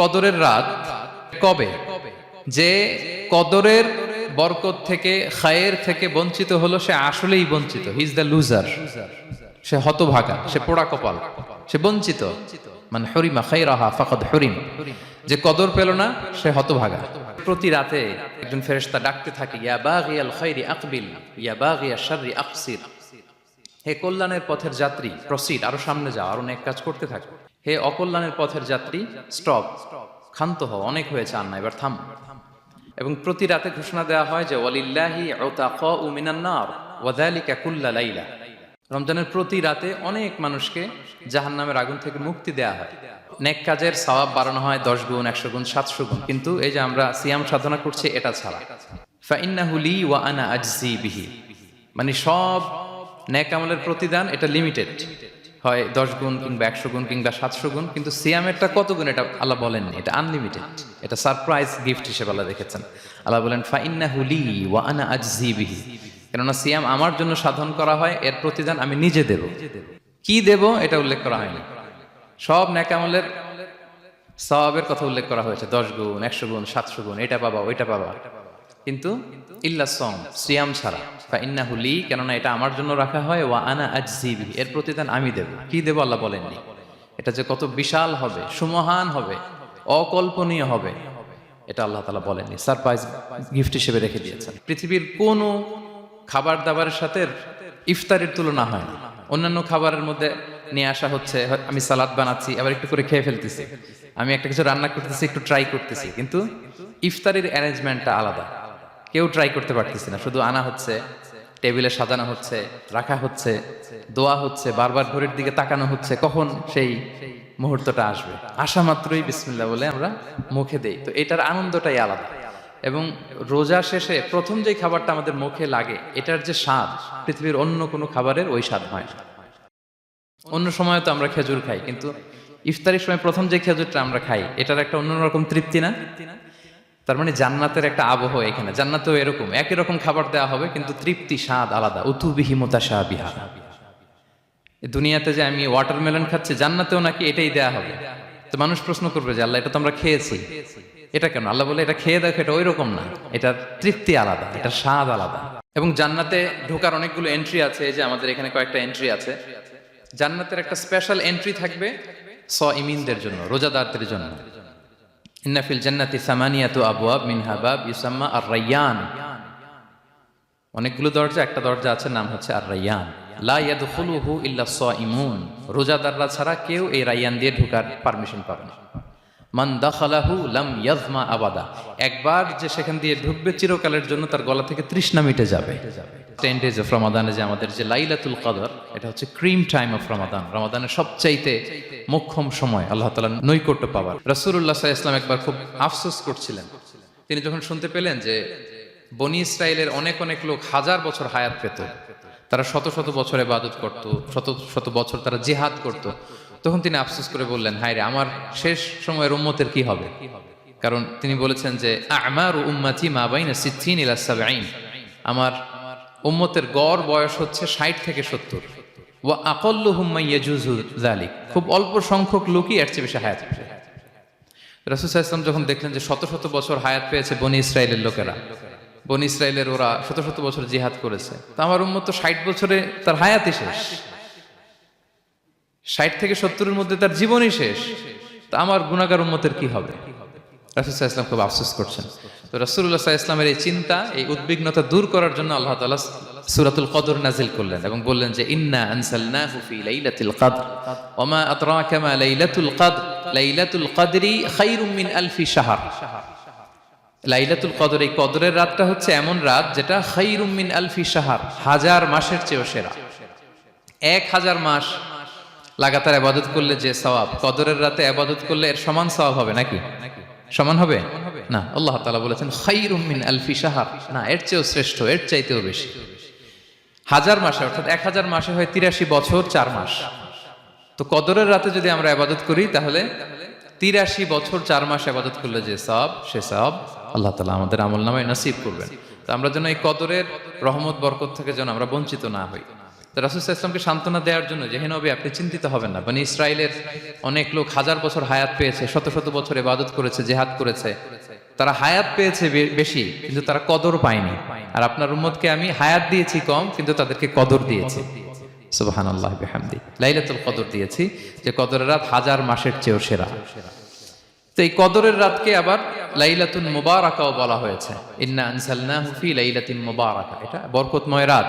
কদরের রাত কবে? যে কদরের বরকত থেকে, খায়ের থেকে বঞ্চিত হলো, সে আসলেই বঞ্চিত। হি ইজ দ্য লুজার সে হতভাগা, সে পোড়া কপাল। সে বঞ্চিত। মানে হরিমা খাইরাহা ফাকাদ হরিম। যে কদর পেল না, সে হতভাগা। প্রতি রাতে একজন ফেরেশতা ডাকতে থাকে, ইয়া বাগিয়াল খাইরি আকবিল, ইয়া বাগিয়া শাররি আকসির। হে কল্যাণের পথের যাত্রী প্রসিড আরও সামনে যাও, আরও অনেক কাজ করতে থাকো। হে অকল্যাণের পথের যাত্রী স্টপ ক্ষান্ত হও, অনেক হয়েছে আন্না এবার থাম। এবং প্রতি রাতে ঘোষণা দেওয়া হয় যে, ওয়ালিল্লাহি উতাকাউ মিনান নার কুল্লা লাইলা। রমজানের প্রতি রাতে অনেক মানুষকে জাহান্নামের আগুন থেকে মুক্তি দেয়া হয়। নেক কাজের সওয়াব বাড়ানো হয় দশ গুণ, একশো গুণ, সাতশো গুণ। কিন্তু এই যে আমরা সিয়াম সাধনা করছি, এটা ছাড়া। ফাইন্নাহু লি ওয়া আনা আজজি বিহি। মানে সব ন্যাক আমলের প্রতিদান এটা লিমিটেড হয় দশ গুণ কিংবা একশো গুণ কিংবা সাতশো গুণ, কিন্তু সিয়ামেরটা কত গুণ এটা আল্লাহ বলেননি, এটা আনলিমিটেড এটা সারপ্রাইজ গিফট হিসেবে আল্লাহ দেখেছেন। আল্লাহ বলেন ফাইন্না হুলি ওয়া আনা আজজি বিহি। কেননা সিয়াম আমার জন্য সাধন করা হয়, এর প্রতিদান আমি নিজে দেব। কি দেব এটা উল্লেখ করা হয়নি। সব ন্যাক আমলের সওয়াবের কথা উল্লেখ করা হয়েছে। দশ গুণ, একশো গুণ, সাতশো গুণ, এটা পাবা, ওইটা পাবা। কিন্তু ইল্লা সম সিয়াম ছাড়া। বা ইন্না হুলি কেননা এটা আমার জন্য রাখা হয়, ওয়া আনা আজজিবি এর প্রতিদান আমি দেব। কি দেব আল্লাহ বলেননি? এটা যে কত বিশাল হবে, সুমহান হবে, অকল্পনীয় হবে, এটা আল্লাহ তালা বলেননি। সারপ্রাইজ গিফট হিসেবে রেখে দিয়েছেন। পৃথিবীর কোনো খাবার দাবারের সাথে ইফতারের তুলনা হয় না। অন্যান্য খাবারের মধ্যে নিয়ে আসা হচ্ছে, আমি সালাদ বানাচ্ছি, আবার একটু করে খেয়ে ফেলতেছি। আমি একটা কিছু রান্না করতেছি, একটু ট্রাই করতেছি, কিন্তু ইফতারের অ্যারেঞ্জমেন্টটা আলাদা। কেউ ট্রাই করতে পারতেছি না। শুধু আনা হচ্ছে টেবিলে সাজানো হচ্ছে, রাখা হচ্ছে, দোয়া হচ্ছে, বারবার ঘড়ির দিকে তাকানো হচ্ছে, কখন সেই মুহূর্তটা আসবে। আসা মাত্রই বিসমিল্লা বলে আমরা মুখে দেই। তো এটার আনন্দটাই আলাদা। এবং রোজা শেষে প্রথম যে খাবারটা আমাদের মুখে লাগে, এটার যে স্বাদ, পৃথিবীর অন্য কোনো খাবারের ওই স্বাদ হয় অন্য সময় তো আমরা খেজুর খাই, কিন্তু ইফতারির সময় প্রথম যে খেজুরটা আমরা খাই, এটার একটা অন্যরকম তৃপ্তি না? তার মানে জান্নাতের একটা আবহ এখানে। জান্নাতেও এরকম। একই রকম খাবার দেওয়া হবে, কিন্তু তৃপ্তি স্বাদ আলাদা। উতুবিহি মোতাশা বিহা দুনিয়াতে যে আমি ওয়াটারমেলন খাচ্ছি, জান্নাতেও নাকি এটাই দেয়া হবে। তো মানুষ প্রশ্ন করবে যে, আল্লাহ, এটা তো আমরা খেয়েছি। এটা কেন? আল্লাহ বলে, এটা খেয়ে দেখো, এটা ওই রকম না। এটার তৃপ্তি আলাদা, এটার স্বাদ আলাদা। এবং জান্নাতে ঢোকার অনেকগুলো এন্ট্রি আছে যে আমাদের এখানে কয়েকটা এন্ট্রি আছে। জান্নাতের একটা স্পেশাল এন্ট্রি থাকবে স ইমিনদের জন্য, রোজাদারদের জন্য। ইন্নাফিল জান্নাতি সামানিয়াতু আবওয়াব মিনহা বাব ইউসাম্মা আর রাইয়ান অনেকগুলো দরজা, একটা দরজা আছে, নাম হচ্ছে আর রাইয়ান লা ইয়াদখুলুহু ইল্লা সাইমুন রোজাদাররা ছাড়া কেউ এই রাইয়ান দিয়ে ঢোকার পারমিশন পাবে না। মান দাখালাহু লাম ইয়াজমা আবাদা। একবার যে সেখান দিয়ে ঢুকবে, চিরকালের জন্য তার গলা থেকে তৃষ্ণা মিটে যাবে। টেন ডেজ অফ রমাদানে যে আমাদের যে লাইলাতুল কদর, এটা হচ্ছে ক্রিম টাইম অফ রমাদান রমাদানের সবচাইতে মোক্ষম সময় আল্লাহ তালা নৈকট্য পাওয়ার। রসুল্লাহ সাহা ইসলাম একবার খুব আফসোস করছিলেন। তিনি যখন শুনতে পেলেন যে বনি ইসরায়েলের অনেক অনেক লোক হাজার বছর হায়াত পেত, তারা শত শত বছর ইবাদত করত, শত শত বছর তারা জিহাদ করত, তখন তিনি আফসোস করে বললেন, হায় রে, আমার শেষ সময়ের উম্মতের কি হবে? কারণ তিনি বলেছেন যে, আমার উম্মাতি মা বাইনা সিদ্দিন ইলা সাবঈন। আমার উম্মতের গড় বয়স হচ্ছে ষাট থেকে সত্তর। ওয়া আকল্লু হুম্মা খুব অল্প সংখ্যক লোকই এর চেয়ে বেশি হায়াত পেয়েছে। ইসলাম যখন দেখলেন যে শত শত বছর হায়াত পেয়েছে বনি ইসরায়েলের লোকেরা, বনি ইসরায়েলের ওরা শত শত বছর জিহাদ করেছে, তা আমার উম্মত তো ষাট বছরে তার হায়াতই শেষ। ষাট থেকে সত্তরের মধ্যে তার জীবনই শেষ। তা আমার গুণাগার উম্মতের কি হবে? রাসুল ইসলাম খুব আফসোস করছেন। তো রাসুল্লাহ ইসলামের এই চিন্তা, এই উদ্বিগ্নতা দূর করার জন্য আল্লাহ তাআলা সূরাতুল কদর নাজিল করলেন এবং বললেন যে, ইন্না আনসালনাহু ফি লাইলাতিল কদর ওমা আদরাকা মা লাইলাতুল কদর, লাইলাতুল কদরি খায়রুম মিন আলফি শাহর। লাইলাতুল কদর, এই কদরের রাতটা হচ্ছে এমন রাত যেটা খায়রুম মিন আলফি শাহর, হাজার মাসের চেয়েও সেরা। এক হাজার মাস লাগাতার আবাদত করলে যে সওয়াব, কদরের রাতে আবাদত করলে এর সমান সওয়াব হবে নাকি? সমান হবে? না আল্লাহ তাআলা বলেছেন খায়রুম মিন আলফি শাহর। না এর চেয়েও শ্রেষ্ঠ এর চাইতেও বেশি। হাজার মাসে অর্থাৎ এক হাজার মাসে হয় তিরাশি বছর চার মাস। তো কদরের রাতে যদি আমরা আবাদত করি তাহলে তিরাশি বছর চার মাস আবাদত করলে যে সব সে সব আল্লাহ তালা আমাদের আমল নামায় নসিব করবেন। তো আমরা যেন এই কদরের রহমত বরকত থেকে যেন আমরা বঞ্চিত না হই। রাসুল ইসলামকে সান্ত্বনা দেওয়ার জন্য যে, হে নবী, আপনি চিন্তিত হবেন না। মানে ইসরায়েলের অনেক লোক হাজার বছর হায়াত পেয়েছে, শত শত বছর ইবাদত করেছে, জেহাদ করেছে। তারা হায়াত পেয়েছে বেশি, কিন্তু তারা কদর পায়নি। আর আপনার উম্মতকে আমি হায়াত দিয়েছি কম, কিন্তু তাদেরকে কদর দিয়েছি। সুবাহান আল্লাহ বিহামদি লাইলাতুল কদর দিয়েছি, যে কদরের রাত হাজার মাসের চেয়েও সেরা। তো এই কদরের রাতকে আবার লাইলাতুন মুবারাকাও বলা হয়েছে। ইন্না আনসালনাহু ফি লাইলাতিন মুবারাকা। এটা বরকতময় রাত।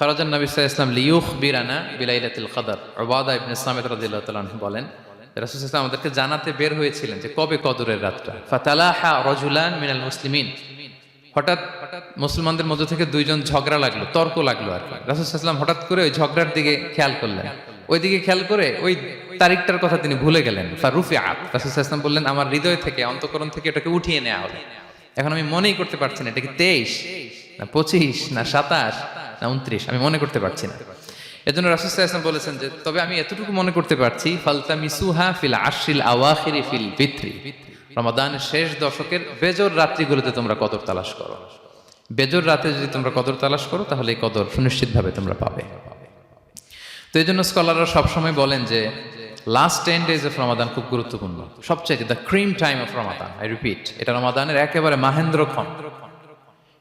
খরাজান নবী ইসলাম লিউখ বিরানা বিলাইলাতুল কদর। ওবাদা ইবনে সামিদ আনহু বলেন, রাসুল ইসলাম আমাদেরকে জানাতে বের হয়েছিলেন যে কবে কদরের রাতটা? ফাতালাহা রজুলান মিনাল মুসলিমিন। হঠাৎ মুসলমানদের মধ্যে থেকে দুইজন ঝগড়া লাগল, তর্ক লাগল আর কি। রাসুলাম হঠাৎ করে ওই ঝগড়ার দিকে খেয়াল করলেন। ওই দিকে খেয়াল করে ওই তারিখটার কথা তিনি ভুলে গেলেন। ফারুফি আত রাসুলাম বললেন, আমার হৃদয় থেকে, অন্তকরণ থেকে এটাকে উঠিয়ে নেওয়া হলো এখন আমি মনেই করতে পারছি না, এটা কি তেইশ? না পঁচিশ? না সাতাশ? না, উনত্রিশ, আমি মনে করতে পারছি না। এজন্য রাসুলাম বলেছেন যে, তবে আমি এতটুকু মনে করতে পারছি ফালতা মিসুহা ফিল আশিল আওয়াখিরি ফিল বিত্রি রমাদানের শেষ দশকের বেজর রাত্রিগুলোতে তোমরা কদর তালাশ করো। বেজর রাতে যদি তোমরা কদর তালাশ করো, তাহলে এই কদর সুনিশ্চিতভাবে তোমরা পাবে। তো এই জন্য স্কলাররা সবসময় বলেন যে last ten days of Ramadan খুব গুরুত্বপূর্ণ। সবচেয়ে the cream time of Ramadan I repeat এটা রমাদানের একেবারে মাহেন্দ্রক্ষণ।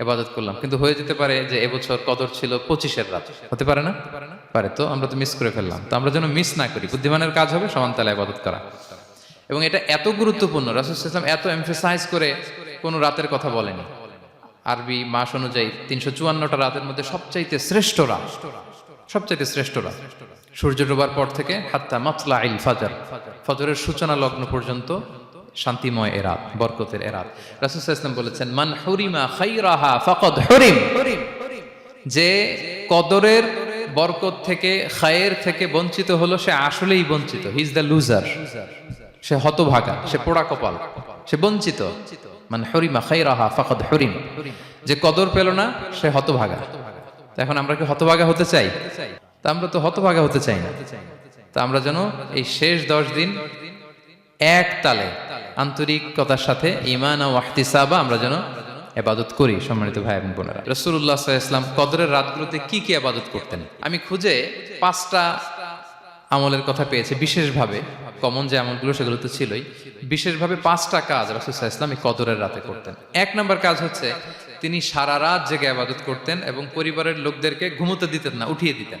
এবাদত করলাম। কিন্তু হয়ে যেতে পারে যে এবছর কদর ছিল পঁচিশের রাত। হতে পারে না? পারে তো, আমরা তো মিস করে ফেললাম। তো আমরা যেন মিস না করি। বুদ্ধিমানের কাজ হবে সমান তালে আবাদত করা। এবং এটা এত গুরুত্বপূর্ণ, রাসুল ইসলাম এত এমফেসাইজ করে কোনো রাতের কথা বলেনি। আরবি মাস অনুযায়ী তিনশো চুয়ান্নটা রাতের মধ্যে সবচাইতে শ্রেষ্ঠ রাত। সবচাইতে শ্রেষ্ঠ রাত। সূর্য ডোবার পর থেকে হাত্তা মাতলা ইল ফাজার। ফজরের সূচনা লগ্ন পর্যন্ত শান্তিময় এরাত বরকতের এরাত রাসুল ইসলাম বলেছেন, মান হুরিমা খাইরাহা ফাকাদ হরিম। যে কদরের বরকত থেকে, খায়ের থেকে বঞ্চিত হলো, সে আসলেই বঞ্চিত। হি ইজ দ্য লুজার সে হতভাগা, সে পোড়া কপাল, সে বঞ্চিত। মানে হরিমা খাইরাহা ফাকাদ হরিম। যে কদর পেল না, সে হতভাগা। এখন আমরা কি হতভাগা হতে চাই? তা আমরা তো হতভাগা হতে চাই না। তা আমরা যেন এই শেষ দশ দিন এক তালে আন্তরিকতার সাথে ইমান ও ওয়াহতিসাবা আমরা যেন এবাদত করি, সম্মানিত ভাই এবং বোনেরা। রসুল্লাহ ইসলাম কদরের রাতগুলোতে কি কি আবাদত করতেন? আমি খুঁজে পাঁচটা আমলের কথা পেয়েছি, বিশেষভাবে কমন যে আমলগুলো সেগুলো তো ছিলই, বিশেষভাবে পাঁচটা কাজ রাসুসাহ ইসলাম এই কদরের রাতে করতেন। এক নম্বর কাজ হচ্ছে তিনি সারা রাত জেগে আবাদত করতেন এবং পরিবারের লোকদেরকে ঘুমোতে দিতেন না, উঠিয়ে দিতেন।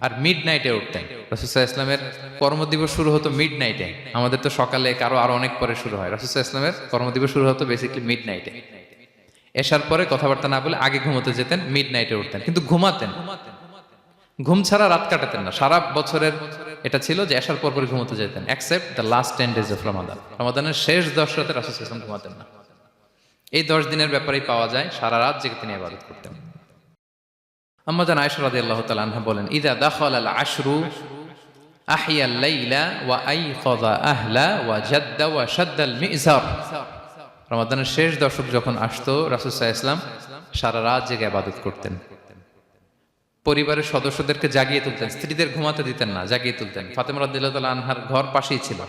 আর মিড নাইটে উঠতেন রাসুসাহ ইসলামের কর্মদিবস শুরু হতো মিড নাইটে আমাদের তো সকালে কারও আরও অনেক পরে শুরু হয়। রাসুসাহ ইসলামের কর্মদিবস শুরু হতো বেসিকলি মিড নাইটে এসার পরে কথাবার্তা না বলে আগে ঘুমোতে যেতেন মিড নাইটে উঠতেন। কিন্তু ঘুমাতেন। ঘুম ছাড়া রাত কাটাতেন না। সারা বছরের এটা ছিল যে আসার পর পরে ঘুমোতে যেতেন except the last ten days of Ramadan রমাদানের শেষ দশ রাতে রাসুল ইসলাম ঘুমাতেন না। এই দশ দিনের ব্যাপারেই পাওয়া যায় সারা রাত জেগে তিনি আবাদত করতেন। তাআলা আনহা বলেন, ইদা আল আশরু লাইলা ওয়া আইখাযা আহলা ওয়া জাদ্দা ওয়া মিজার। রমাদানের শেষ দশক যখন আসতো সাল্লাল্লাহু ইসলাম সারা রাত জেগে আবাদত করতেন। পরিবারের সদস্যদেরকে জাগিয়ে তুলতেন, স্ত্রীদের ঘুমাতে দিতেন না, জাগিয়ে তুলতেন। ফাতেমা রাদিয়াল্লাহু তাআলা আনহার ঘর পাশেই ছিল।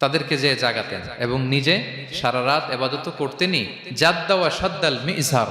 তাদেরকে যে জাগাতেন এবং নিজে সারা রাত এবাদত করতেনই জাদ্দাওয়া সাদ্দাল মিজহার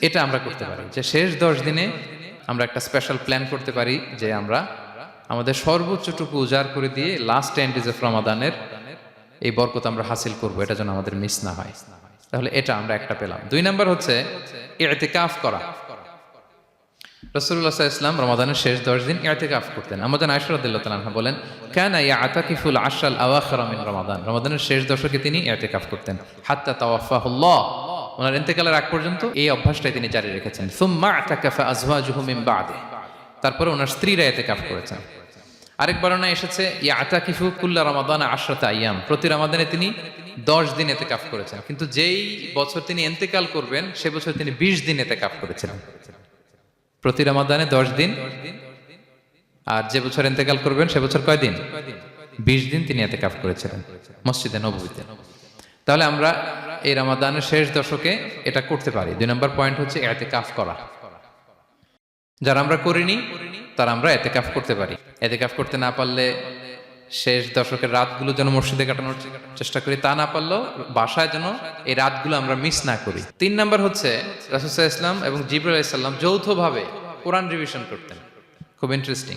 এটা আমরা করতে পারি। যে শেষ দশ দিনে আমরা একটা স্পেশাল প্ল্যান করতে পারি যে আমরা আমাদের সর্বোচ্চটুকু উজাড় করে দিয়ে লাস্ট টেন ডেজ অফ রমাদানের এই বরকত আমরা হাসিল করব, এটা যেন আমাদের মিস না হয়। তাহলে এটা আমরা একটা পেলাম। দুই নাম্বার হচ্ছে ইতিকাফ করা। রসুল্লাহ ইসলাম রমাদানের শেষ দশ দিন করতেন। আমাদের বলেন, কেন রমাদান। রমাদানের শেষ দশকে তিনি করতেন। ওনার ইন্তেকালের আগ পর্যন্ত এই অভ্যাসটাই তিনি জারি রেখেছেন। বাদে। তারপরে ওনার স্ত্রীরা ইতিকাফ করেছেন। আরেক বর্ণনা এসেছে ইয়া প্রতি রমাদানে তিনি দশ দিন এতেকাফ করেছেন। কিন্তু যেই বছর তিনি এন্তেকাল করবেন, সে বছর তিনি বিশ দিন এতে কাফ করেছিলেন প্রতি রমাদানে দশ দিন। আর যে বছর এন্তেকাল করবেন, সে বছর কয়দিন বিশ দিন তিনি এতে কাফ করেছিলেন, মসজিদে নবীতে তাহলে আমরা এই রমাদানের শেষ দশকে এটা করতে পারি। দুই নম্বর পয়েন্ট হচ্ছে এতেকাফ করা। যারা আমরা করিনি, তারা আমরা এতেকাফ করতে পারি। এতেকাফ করতে না পারলে শেষ দশকের রাতগুলো যেন মসজিদে কাটানোর চেষ্টা করি, তা না পারলেও বাসায় যেন এই রাতগুলো আমরা মিস না করি। তিন নম্বর হচ্ছে রাসুসাহ ইসলাম এবং জিবরুল ইসলাম যৌথভাবে কোরআন রিভিশন করতেন। খুব ইন্টারেস্টিং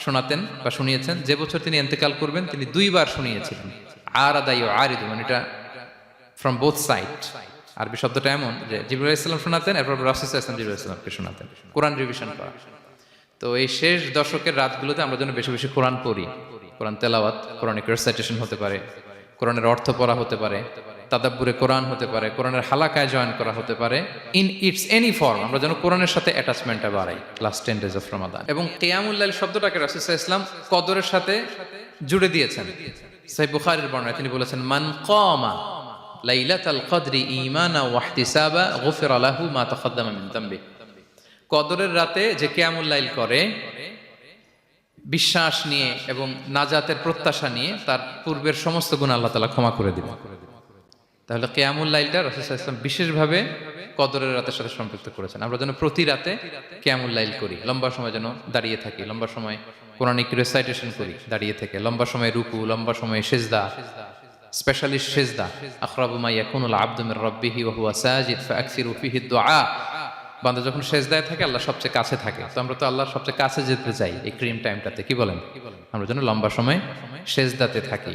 শোনাতেন বা শুনিয়েছেন। যে বছর তিনি ইন্তেকাল করবেন, তিনি দুইবার শুনিয়েছিলেন। আরাদা ইউআরিদু মানে এটা ফ্রম বোথ সাইড আরবি শব্দটা এমন যে জিবুল ইসলাম শোনাতেন, এরপর রাসুল ইসলাম জিবুল ইসলামকে শোনাতেন। কোরআন রিভিশন করা। তো এই শেষ দশকের রাতগুলোতে আমরা যেন বেশি বেশি কোরআন পড়ি। কোরআন তেলাওয়াত কোরআনিক রেসাইটেশন হতে পারে। কোরআনের অর্থ পড়া হতে পারে। তাদাব্বুরে কোরআন হতে পারে, কোরআনের হালাকায় জয়েন করা হতে পারে ইন ইটস এনি ফর্ম আমরা যেন কোরআনের সাথে অ্যাটাচমেন্টটা বাড়াই last ten days of Ramadan এবং কেয়ামুল্লাহ শব্দটাকে রাসুল ইসলাম কদরের সাথে জুড়ে দিয়েছেন। সাই বুখারির বর্ণায় তিনি বলেছেন, মান কমা লাইলাতাল কদরি ঈমানা ওয়াহতিসাবা গুফিরা লাহু মা তাকাদ্দামা মিন যামবি কদরের রাতে যে কিয়ামুল্লাইল করে, বিশ্বাস নিয়ে এবং নাজাতের প্রত্যাশা নিয়ে তার পূর্বের সমস্ত গুণ আল্লাহ তালা ক্ষমা করে দিবেন। তাহলে কিয়ামুল লাইলটা রাসূলুল্লাহ ইসলাম বিশেষভাবে কদরের রাতের সাথে সম্পৃক্ত করেছেন। আমরা যেন প্রতি রাতে কিয়ামুল লাইল করি, লম্বা সময় যেন দাঁড়িয়ে থাকি, লম্বা সময় কোরআনিক রেসাইটেশন করি, দাঁড়িয়ে থেকে, লম্বা সময় রুকু, লম্বা সময় সেজদা স্পেশালিস্ট সেজদা, আখরাবু মা ইয়াকুনুল আবদু মির রাব্বিহি ওয়া হুয়া সাজিদ ফাআকসিরু ফিহি দুআ। বান্দা যখন সেজদায় থাকে, আল্লাহ সবচেয়ে কাছে থাকে। তো আমরা তো আল্লাহ সবচেয়ে কাছে যেতে চাই এই ক্রিম টাইমটাতে, কি বলেন? আমরা যেন লম্বা সময় সেজদাতে থাকি।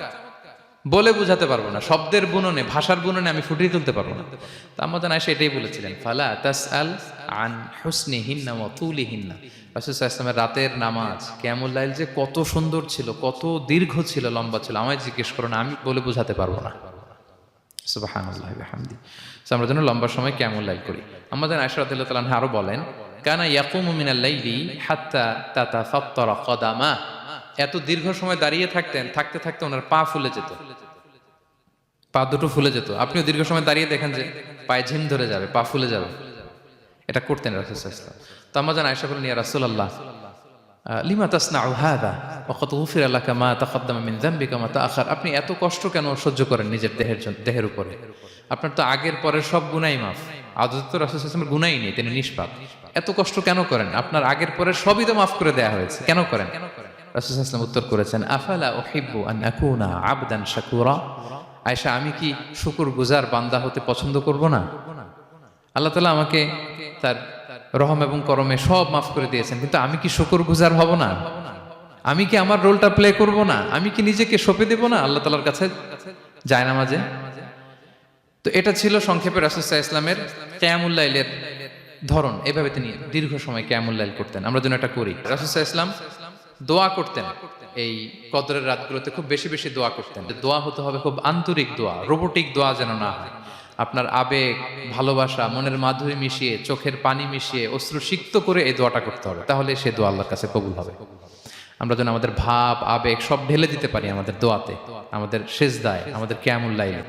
বলে বোঝাতে পারব না, শব্দের বুননে, ভাষার বুননে আমি ফুটিয়ে তুলতে পারব না। তা আমাদের আয়সা এটাই বলেছিলেন, ফালা তাস আল আন হুসনি হিন্না মতুলি হিন্না রাসুল রাতের নামাজ কেমুল্লাইল যে কত সুন্দর ছিল, কত দীর্ঘ ছিল, লম্বা ছিল, আমায় জিজ্ঞেস করো না, আমি বলে বোঝাতে পারব না। হামদি আমরা যেন লম্বা সময় কেমন লাইল করি। আমাদের তালাহ আরও বলেন, কানা ইয়াকুমু মিনাল লাইলি হাত্তা তাতা ফাত্তারা কদামা। এত দীর্ঘ সময় দাঁড়িয়ে থাকতেন, থাকতে থাকতে ওনার পা ফুলে যেত। পা দুটো ফুলে যেত। আপনিও দীর্ঘ সময় দাঁড়িয়ে দেখেন যে পায়ে ঝিম ধরে যাবে, পা ফুলে যাবে। এটা করতেন রাসুলাম তো আমার জান আয়সা বলেন ইয়া তাআখার? আপনি এত কষ্ট কেন সহ্য করেন নিজের দেহের দেহের উপরে? আপনার তো আগের পরের সব গুনাই মাফ। আদত তো গুনাই নেই, তিনি নিষ্পাপ। এত কষ্ট কেন করেন? আপনার আগের পরের সবই তো মাফ করে দেয়া হয়েছে। কেন করেন? রাসূল সাল্লাল্লাহু উত্তর করেছেন, আফালা উহিব্বু আন আকুনা আবদান শাকুরা? আয়েশা, আমি কি শুকুর গুজার বান্দা হতে পছন্দ করব না? আল্লাহ তালা আমাকে তার রহম এবং করমে সব মাফ করে দিয়েছেন, কিন্তু আমি কি শুকুর গুজার হব না? আমি কি আমার রোলটা প্লে করব না? আমি কি নিজেকে সঁপে দেব না? আল্লাহ তালার কাছে যায় না মাঝে তো এটা ছিল সংক্ষেপে রাসুসাহ ইসলামের ক্যামুল্লাইলের ধরন। এভাবে তিনি দীর্ঘ সময় ক্যামুল্লাইল করতেন। আমরা যেন এটা করি। রাসুসাহ ইসলাম দোয়া করতেন। এই কদরের রাতগুলোতে খুব বেশি বেশি দোয়া করতেন। দোয়া হতে হবে খুব আন্তরিক দোয়া, রোবোটিক দোয়া যেন না হয়। আপনার আবেগ, ভালোবাসা, মনের মাধুরী মিশিয়ে, চোখের পানি মিশিয়ে অশ্রু সিক্ত করে এই দোয়াটা করতে হবে। তাহলে সে দোয়া আল্লাহর কাছে কবুল হবে। আমরা যেন আমাদের ভাব, আবেগ সব ঢেলে দিতে পারি আমাদের দোয়াতে, আমাদের শেষ দায় আমাদের ক্যামুল্লাইলে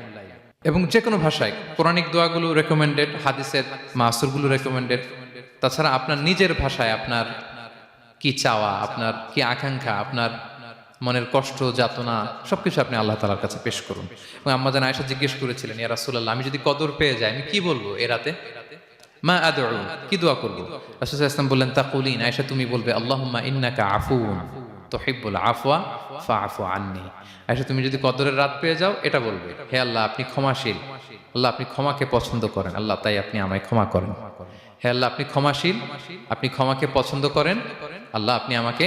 এবং যে কোনো ভাষায় পৌরাণিক দোয়াগুলো রেকমেন্ডেড হাদিসের মাসুরগুলো রেকমেন্ডেড তাছাড়া আপনার নিজের ভাষায় আপনার কি চাওয়া, আপনার কি আকাঙ্ক্ষা, আপনার মনের কষ্ট, যাতনা, সবকিছু আপনি আল্লাহ তালার কাছে পেশ করুন। এবং আম্মা জান আয়সা জিজ্ঞেস করেছিলেন, ইয়া রাসূলুল্লাহ, আমি যদি কদর পেয়ে যাই, আমি কি বলব এ রাতে? মা আদউ, কি দোয়া করব? রাসূল ইসলাম বললেন, তাকুলিন, আয়েশা তুমি বলবে, আল্লাহুম্মা ইন্নাকা আফুন তুহিব্বুল আফওয়া ফাআফু আন্নি। আয়েশা, তুমি যদি কদরের রাত পেয়ে যাও, এটা বলবে, হে আল্লাহ, আপনি ক্ষমাশীল। আল্লাহ, আপনি ক্ষমাকে পছন্দ করেন। আল্লাহ, তাই আপনি আমায় ক্ষমা করেন। হে আল্লাহ, আপনি ক্ষমাশীল। আপনি ক্ষমাকে পছন্দ করেন। আল্লাহ, আপনি আমাকে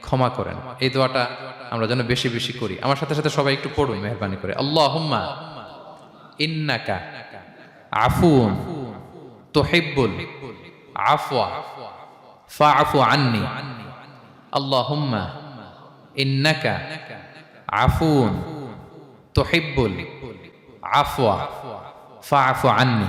ক্ষমা করেন। এই দোয়াটা আমরা যেন বেশি বেশি করি। আমার সাথে সাথে সবাই একটু পড়ুন, মেহরবানি করে। আল্লাহ ইন্নাকা আফুন তুহিব্বুল আফওয়া ফাআফু আন্নি। আল্লাহুম্মা ইন্নাকা আফুন তুহিব্বুল আফওয়া ফাআফু আন্নি।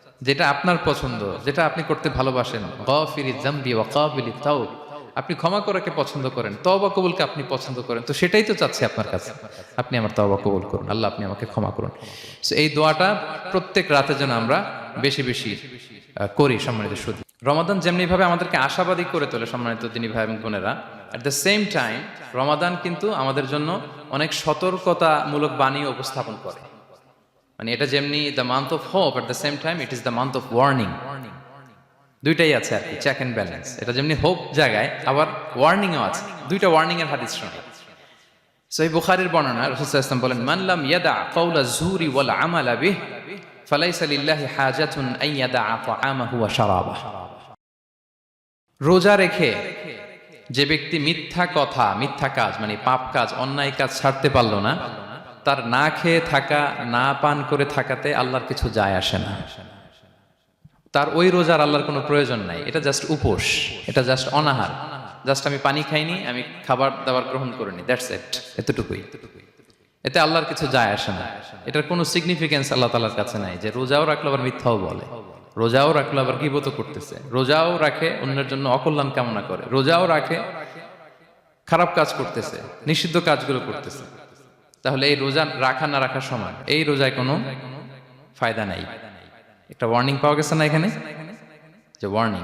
যেটা আপনার পছন্দ, যেটা আপনি করতে ভালোবাসেন। তাও আপনি ক্ষমা করাকে পছন্দ করেন, তওবা কবুলকে আপনি পছন্দ করেন। তো সেটাই তো চাচ্ছে আপনার কাছে। আপনি আমার তওবা কবুল করুন। আল্লাহ আপনি আমাকে ক্ষমা করুন। এই দোয়াটা প্রত্যেক রাতে যেন আমরা বেশি বেশি করি সম্মানিত শুধু রমাদান যেমনি ভাবে আমাদেরকে আশাবাদী করে তোলে সম্মানিত তিনি ভাই এবং বোনেরা at the same time Ramadan কিন্তু আমাদের জন্য অনেক সতর্কতামূলক বাণী উপস্থাপন করে। মানে এটা যেমনি the month of hope at the same time it is the month of warning দুইটাই আছে আর কি চেক অ্যান্ড ব্যালেন্স এটা যেমনি হোপ জায়গায় আবার ওয়ার্নিংও আছে। দুইটা ওয়ার্নিং এর হাদিস শোনাই। সহি বুখারীর বর্ণনা ইসলাম বলেন মানলাম ইয়াদা কাওলা জুরি ওয়াল আমালা বিহ, ফালাইসা লিল্লাহি হাজাতুন আন ইয়াদা তাআমাহু ওয়া শারাবাহ। রোজা রেখে যে ব্যক্তি মিথ্যা কথা, মিথ্যা কাজ মানে পাপ কাজ, অন্যায় কাজ ছাড়তে পারল না তার না খেয়ে থাকা, না পান করে থাকাতে আল্লাহর কিছু যায় আসে না। তার ওই রোজার আল্লাহর কোনো প্রয়োজন নাই। এটা জাস্ট উপোস, এটা জাস্ট অনাহার। জাস্ট আমি পানি খাইনি, আমি খাবার দাবার গ্রহণ করিনি দ্যাটস এট এতটুকুই। এতে আল্লাহর কিছু যায় আসে না। এটার কোনো সিগনিফিকেন্স আল্লাহ তালার কাছে নাই যে রোজাও রাখল আবার মিথ্যাও বলে। রোজাও রাখল আবার গিবত করতেছে। রোজাও রাখে অন্যের জন্য অকল্যাণ কামনা করে। রোজাও রাখে, খারাপ কাজ করতেছে, নিষিদ্ধ কাজগুলো করতেছে। তাহলে এই রোজা রাখা না রাখার সমান। এই রোজায় কোনো ফায়দা নাই। একটা ওয়ার্নিং পাওয়া গেছে না এখানে? যে ওয়ার্নিং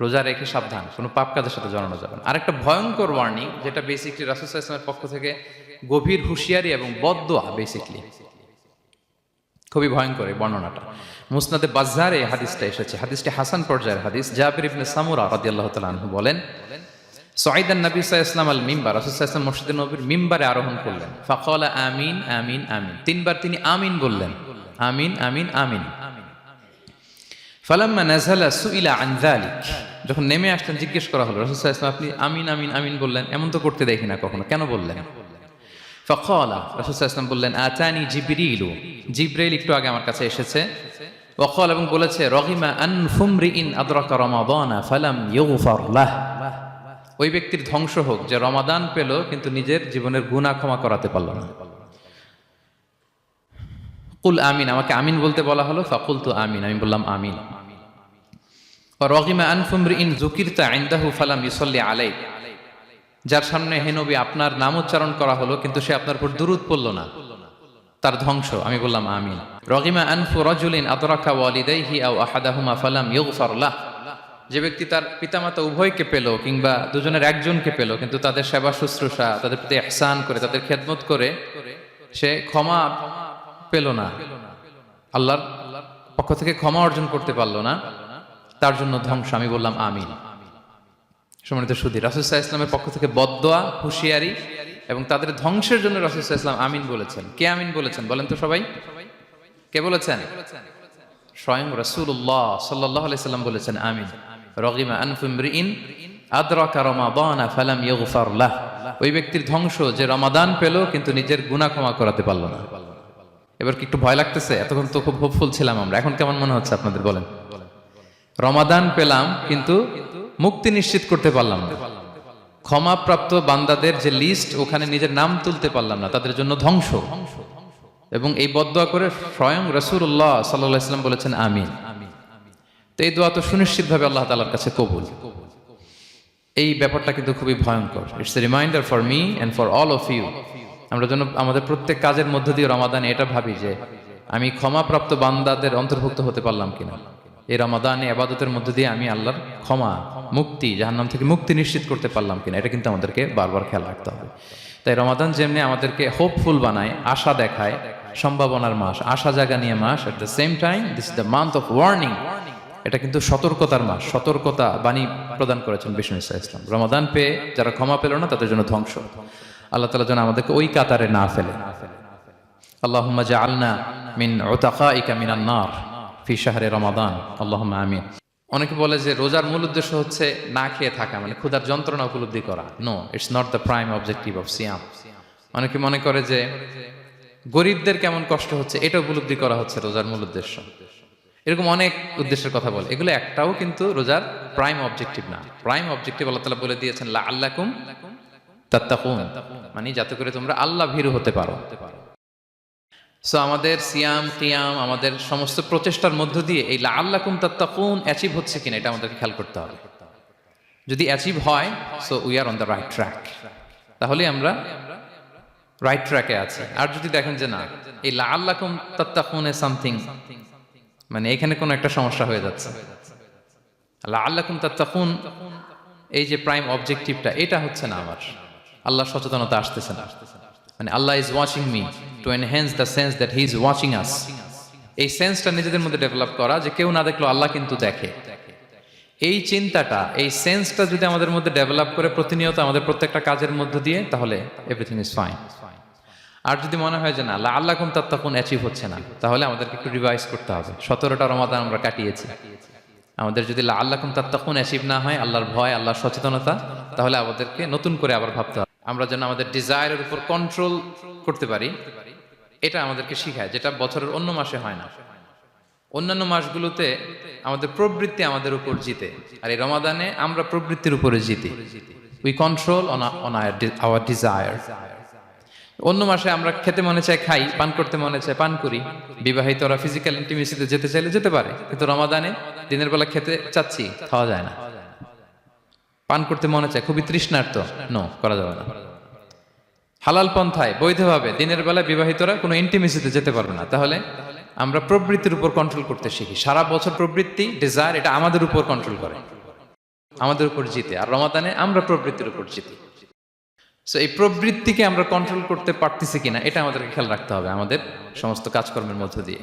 রোজা রেখে সাবধান, কোনো পাপ কাজের সাথে জড়ানো যাবে না। আরেকটা ভয়ঙ্কর ওয়ার্নিং যেটা বেসিকলি রাসুল ইসলামের পক্ষ থেকে গভীর হুঁশিয়ারি এবং বদোয়া বেসিকলি খুবই ভয়ঙ্কর এই বর্ণনাটা। মুসনাদে বাজারে হাদিসটা এসেছে। হাদিসটি হাসান পর্যায়ের হাদিস। জাবির ইবনে সামুরা রাদিয়াল্লাহু তাআলা আনহু বলেন সাইদান নবী সাল্লাল্লাহু আল মিম্বার, রাসূল সাল্লাল্লাহু মসজিদে নবীর মিম্বারে আরোহণ করলেন। ফাকালা আমিন আমিন আমিন। তিনবার তিনি আমিন বললেন। আমিন আমিন আমিন। ফালাম্মা নাজালা সুইলা আন যালিক। যখন নেমে আসলেন, জিজ্ঞেস করা হলো, রাসূল সাল্লাল্লাহু আপনি আমিন আমিন আমিন বললেন? এমন তো করতে দেখি না কখনো। কেন বললেন? ফকলা রসুলাম বললেন আচানি জিবরিলু। জিব্রাইল একটু আগে আমার কাছে এসেছে। ওকল এবং বলেছে রহিমা আন ফুমরি ইন আদরাকা রমাদানা ফালাম ইউগফার লাহ। ওই ব্যক্তির ধ্বংস হোক, যে রমাদান পেল, কিন্তু নিজের জীবনের গুনাহ ক্ষমা করাতে পারল না। কুল আমিন, আমাকে আমিন বলতে বলা হলো ফাকুল তো আমিন, আমি বললাম আমিন। রহিমা আন ফুমরি ইন জুকিরতা আইন্দাহু ফালাম ইউসল্লি আলাই যার সামনে হে নবী, আপনার নাম উচ্চারণ করা হলো, কিন্তু সে আপনার উপর দুরুদ পড়ল না। তার ধ্বংস, আমি বললাম আমিন। রহিমা আনফু রজুলিন আদরাকা ওয়ালিদাইহি আও আহাদাহুমা ফালাম ইউগফার যে ব্যক্তি তার পিতামাতা উভয়কে পেল কিংবা দুজনের একজনকে পেল, কিন্তু তাদের সেবা শুশ্রূষা, তাদের প্রতি এহসান করে, তাদের খেদমত করে, সে ক্ষমা পেল না। আল্লাহর পক্ষ থেকে ক্ষমা অর্জন করতে পারল না। তার জন্য ধ্বংস। আমি বললাম, আমিন। সম্মানিত সুধী রাসুসাহ ইসলামের পক্ষ থেকে বদোয়া হুঁশিয়ারি এবং তাদের ধ্বংসের জন্য রাসুসাহ ইসলাম আমিন বলেছেন। কে আমিন বলেছেন বলেন তো সবাই? কে বলেছেন? স্বয়ং রসুল্লাহ সাল্লাহ সাল্লাম বলেছেন, আমিন। রগিমা আনফুমরিন আদরাকা রমাদানা ফালাম ইউগফার লাহ। ওই ব্যক্তির ধ্বংস যে রমাদান পেল, কিন্তু নিজের গুনাহ ক্ষমা করাতে পারল না। এবার কি একটু ভয় লাগতেছে? এতক্ষণ তো খুব হোপফুল ছিলাম আমরা। এখন কেমন মনে হচ্ছে আপনাদের বলেন? রমাদান পেলাম, কিন্তু মুক্তি নিশ্চিত করতে পারলাম না। ক্ষমাপ্রাপ্ত বান্দাদের যে লিস্ট ওখানে নিজের নাম তুলতে পারলাম না। তাদের জন্য ধ্বংস। এবং এই বদয়া করে স্বয়ং রসুল্লাহ সাল্লাহ ইসলাম বলেছেন, আমিন। তো এই দোয়া তো সুনিশ্চিতভাবে আল্লাহ তালার কাছে কবুল। এই ব্যাপারটা কিন্তু খুবই ভয়ঙ্কর। It's a reminder for me and for all of you আমরা যেন আমাদের প্রত্যেক কাজের মধ্য দিয়ে রমাদানে এটা ভাবি যে আমি ক্ষমাপ্রাপ্ত বান্দাদের অন্তর্ভুক্ত হতে পারলাম কিনা। এই রমাদানে আবাদতের মধ্য দিয়ে আমি আল্লাহর ক্ষমা, মুক্তি, জাহান্নাম থেকে মুক্তি নিশ্চিত করতে পারলাম কিনা, এটা কিন্তু আমাদেরকে বারবার খেয়াল রাখতে হবে। তাই রমাদান যেমনি আমাদেরকে হোপফুল বানায়, আশা দেখায়, সম্ভাবনার মাস, আশা জাগা নিয়ে মাস at the same time this the month of warning এটা কিন্তু সতর্কতার মাস। সতর্কতা বাণী প্রদান করেছেন বিষ্ণু ইসা ইসলাম রমাদান পেয়ে যারা ক্ষমা পেল না, তাদের জন্য ধ্বংস। আল্লাহ তালা যেন আমাদেরকে ওই কাতারে না ফেলে। আল্লাহ আলনা মিন ওতাকা মিনান নার ফি শাহরে রমাদান। আল্লাহ আমিন। অনেকে বলে যে রোজার মূল উদ্দেশ্য হচ্ছে না খেয়ে থাকা মানে ক্ষুধার যন্ত্রণা উপলব্ধি করা। No it's not the prime objective of সিয়াম অনেকে মনে করে যে গরিবদের কেমন কষ্ট হচ্ছে, এটা উপলব্ধি করা হচ্ছে রোজার মূল উদ্দেশ্য। এরকম অনেক উদ্দেশ্যের কথা বলে। এগুলো একটাও কিন্তু রোজার প্রাইম অবজেক্টিভ না। প্রাইম অবজেক্টিভ আল্লাহ তালা বলে দিয়েছেন তাত্তাকুন। মানে যাতে করে তোমরা আল্লাহ ভীরু হতে পারো। সো আমাদের সিয়াম কিয়াম আমাদের সমস্ত প্রচেষ্টার মধ্য দিয়ে এই লা আল্লাকুম তাত্তাকুন অ্যাচিভ হচ্ছে কিনা এটা আমাদেরকে খেয়াল করতে হবে। যদি অ্যাচিভ হয় so we are on the right track তাহলে আমরা রাইট ট্র্যাকে আছি। আর যদি দেখেন যে না, এই লা আল্লাকুম এ সামথিং মানে এখানে কোনো একটা সমস্যা হয়ে যাচ্ছে। লা আল্লাকুম তাত্তাকুন, এই যে প্রাইম অবজেক্টিভটা এটা হচ্ছে না আমার। আল্লাহ সচেতনতা আসতেছে না। মানে Allah is watching me to enhance the sense that he is watching us এই সেন্সটা নিজেদের মধ্যে ডেভেলপ করা যে কেউ না দেখল আল্লাহ কিন্তু দেখে। এই চিন্তাটা, এই সেন্সটা যদি আমাদের মধ্যে ডেভেলপ করে প্রতিনিয়ত আমাদের প্রত্যেকটা কাজের মধ্য দিয়ে, তাহলে এভরিথিং ইজ ফাইন আর যদি মনে হয় যে না আল্লাহ আল্লাহ কোন তার তখন অ্যাচিভ হচ্ছে না, তাহলে আমাদেরকে একটু রিভাইজ করতে হবে। সতেরোটা রমাদান আমরা কাটিয়েছি। আমাদের যদি আল্লাহ কুম তার তখন অ্যাচিভ না হয়, আল্লাহর ভয়, আল্লাহর সচেতনতা, তাহলে আমাদেরকে নতুন করে আবার ভাবতে হবে। আমরা যেন আমাদের ডিজায়ারের উপর কন্ট্রোল করতে পারি, এটা আমাদেরকে শিখায়, যেটা বছরের অন্য মাসে হয় না। অন্যান্য মাসগুলোতে আমাদের প্রবৃত্তি আমাদের উপর জিতে, আর এই রমাদানে আমরা প্রবৃত্তির উপরে জিতি। We control on our desire অন্য মাসে আমরা খেতে মনে চায় খাই, পান করতে মনে চায় পান করি। বিবাহিতরা ফিজিক্যাল ইন্টিমেসিতে যেতে চাইলে যেতে পারে। কিন্তু রমাদানে দিনের বেলা খেতে চাচ্ছি, খাওয়া যায় না। পান করতে মনে চায়, খুবই তৃষ্ণার্ত। নো করা যাবে না। হালাল পন্থায়, বৈধভাবে দিনের বেলা বিবাহিতরা কোনো ইন্টিমেসিতে যেতে পারবে না। তাহলে আমরা প্রবৃত্তির উপর কন্ট্রোল করতে শিখি। সারা বছর প্রবৃত্তি ডিজায়ার এটা আমাদের উপর কন্ট্রোল করে। আমাদের উপর জিতে। আর রমাদানে আমরা প্রবৃত্তির উপর জিতি। সো এই প্রবৃত্তিকে আমরা কন্ট্রোল করতে পারতেছি কিনা, এটা আমাদেরকে খেয়াল রাখতে হবে আমাদের সমস্ত কাজকর্মের মধ্য দিয়ে।